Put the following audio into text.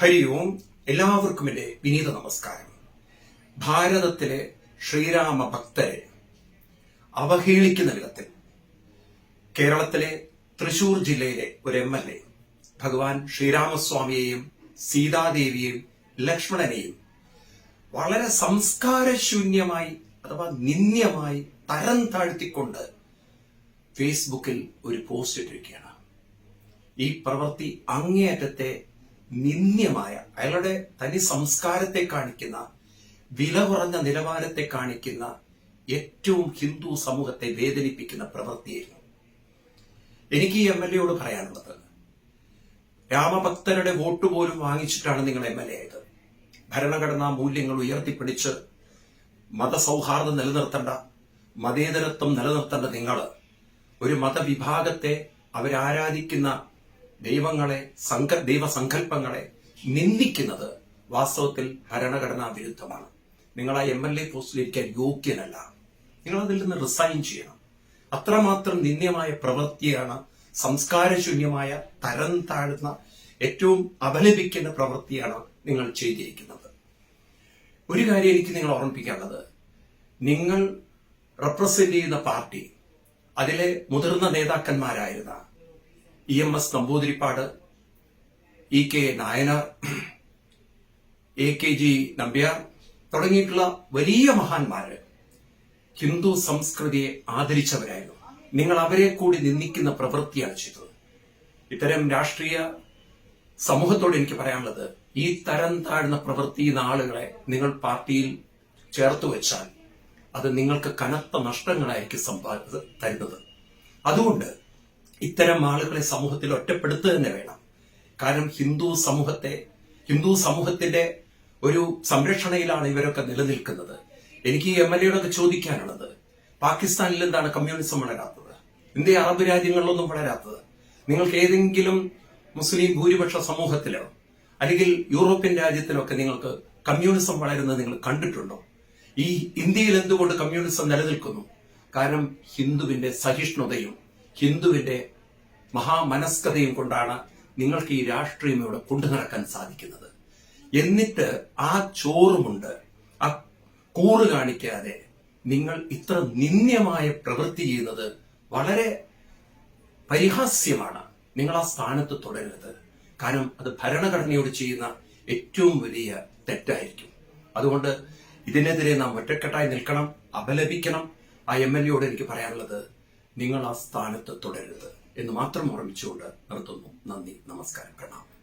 ഹരി ഓം എല്ലാവർക്കും എന്റെ വിനീത നമസ്കാരം. ഭാരതത്തിലെ ശ്രീരാമ ഭക്തരെ അവഹേളിക്കുന്ന വിധത്തിൽ കേരളത്തിലെ തൃശൂർ ജില്ലയിലെ ഒരു എം എൽ എ ഭഗവാൻ ശ്രീരാമസ്വാമിയെയും സീതാദേവിയെയും ലക്ഷ്മണനെയും വളരെ സംസ്കാരശൂന്യമായി അഥവാ നിന്ദ്യമായി തരം താഴ്ത്തിക്കൊണ്ട് ഫേസ്ബുക്കിൽ ഒരു പോസ്റ്റ് ഇട്ടിരിക്കുകയാണ്. ഈ പ്രവൃത്തി അങ്ങേയറ്റത്തെ നിന്ദ്യമായ അയാളുടെ തനി സംസ്കാരത്തെ കാണിക്കുന്ന വില കുറഞ്ഞ നിലവാരത്തെ കാണിക്കുന്ന ഏറ്റവും ഹിന്ദു സമൂഹത്തെ വേദനിപ്പിക്കുന്ന പ്രവൃത്തിയായിരുന്നു. എനിക്ക് ഈ എം എൽ എയോട് പറയാനുള്ളത് രാമഭക്തരുടെ വോട്ട് പോലും വാങ്ങിച്ചിട്ടാണ് നിങ്ങൾ എം എൽ എ ആയത്. ഭരണഘടനാ മൂല്യങ്ങൾ ഉയർത്തിപ്പിടിച്ച് മതസൗഹാർദ്ദം നിലനിർത്തേണ്ട മതേതരത്വം നിലനിർത്തേണ്ട നിങ്ങൾ ഒരു മതവിഭാഗത്തെ അവരാരാധിക്കുന്ന ദൈവങ്ങളെ സങ്ക ദൈവസങ്കല്പങ്ങളെ നിന്ദിക്കുന്നത് വാസ്തവത്തിൽ ഭരണഘടനാ വിരുദ്ധമാണ് നിങ്ങൾ ആ എം എൽ എ പോസ്റ്റിലിരിക്കാൻ യോഗ്യനല്ല. നിങ്ങൾ അതിൽ നിന്ന് റിസൈൻ ചെയ്യണം. അത്രമാത്രം നിന്ദ്യമായ പ്രവൃത്തിയാണ് സംസ്കാരശൂന്യമായ തരം താഴ്ന്ന ഏറ്റവും അപലപിക്കുന്ന പ്രവൃത്തിയാണ് നിങ്ങൾ ചെയ്തിരിക്കുന്നത്. ഒരു കാര്യം എനിക്ക് നിങ്ങൾ ഓർമ്മിപ്പിക്കാനുള്ളത്. നിങ്ങൾ റെപ്രസെന്റ് ചെയ്യുന്ന പാർട്ടി അതിലെ മുതിർന്ന നേതാക്കന്മാരായിരുന്ന E M S Namboodiripad E K Nayanar A K G Nambiar തുടങ്ങിയിട്ടുള്ള വലിയ മഹാന്മാര് ഹിന്ദു സംസ്കൃതിയെ ആദരിച്ചവരായിരുന്നു. നിങ്ങൾ അവരെ കൂടി നിന്ദിക്കുന്ന പ്രവൃത്തിയാണ് ചെയ്തത്. ഇത്തരം രാഷ്ട്രീയ സമൂഹത്തോട് എനിക്ക് പറയാനുള്ളത് ഈ തരം താഴ്ന്ന പ്രവൃത്തി ആളുകളെ നിങ്ങൾ പാർട്ടിയിൽ ചേർത്തു വെച്ചാൽ അത് നിങ്ങൾക്ക് കനത്ത നഷ്ടങ്ങളായിരിക്കും സമ്പാ തരുന്നത്. അതുകൊണ്ട് ഇത്തരം ആളുകളെ സമൂഹത്തിൽ ഒറ്റപ്പെടുത്തുക തന്നെ വേണം. കാരണം ഹിന്ദു സമൂഹത്തെ ഹിന്ദു സമൂഹത്തിന്റെ ഒരു സംരക്ഷണയിലാണ് ഇവരൊക്കെ നിലനിൽക്കുന്നത്. എനിക്ക് എം എൽ എയോടൊക്കെ ചോദിക്കാനുള്ളത് പാകിസ്ഥാനിൽ എന്താണ് കമ്മ്യൂണിസം വളരാത്തത്? ഇന്ത്യ അറബ് രാജ്യങ്ങളിലൊന്നും വളരാത്തത്? നിങ്ങൾക്ക് ഏതെങ്കിലും മുസ്ലിം ഭൂരിപക്ഷ സമൂഹത്തിലോ അല്ലെങ്കിൽ യൂറോപ്യൻ രാജ്യത്തിലൊക്കെ നിങ്ങൾക്ക് കമ്മ്യൂണിസം വളരുന്നത് നിങ്ങൾ കണ്ടിട്ടുണ്ടോ? ഈ ഇന്ത്യയിൽ എന്തുകൊണ്ട് കമ്മ്യൂണിസം നിലനിൽക്കുന്നു? കാരണം ഹിന്ദുവിന്റെ സഹിഷ്ണുതയും ഹിന്ദുവിന്റെ മഹാമനസ്കതയും കൊണ്ടാണ് നിങ്ങൾക്ക് ഈ രാഷ്ട്രീയം ഇവിടെ കൊണ്ടുനടക്കാൻ സാധിക്കുന്നത്. എന്നിട്ട് ആ ചോറുമുണ്ട്. ആ കൂറ് കാണിക്കാതെ നിങ്ങൾ ഇത്ര നിന്ദ്യമായ പ്രവൃത്തി ചെയ്യുന്നത് വളരെ പരിഹാസ്യമാണ്. നിങ്ങൾ ആ സ്ഥാനത്ത് തുടരരുത്. കാരണം അത് ഭരണഘടനയോട് ചെയ്യുന്ന ഏറ്റവും വലിയ തെറ്റായിരിക്കും. അതുകൊണ്ട് ഇതിനെതിരെ നാം ഒറ്റക്കെട്ടായി നിൽക്കണം അപലപിക്കണം. ആ എം എൽ എയോട് എനിക്ക് പറയാനുള്ളത് നിങ്ങൾ ആ സ്ഥാനത്ത് തുടരരുത് എന്ന് മാത്രം ഓർമ്മിച്ചുകൊണ്ട് നിർത്തുന്നു. നന്ദി നമസ്കാരം പ്രണാമം.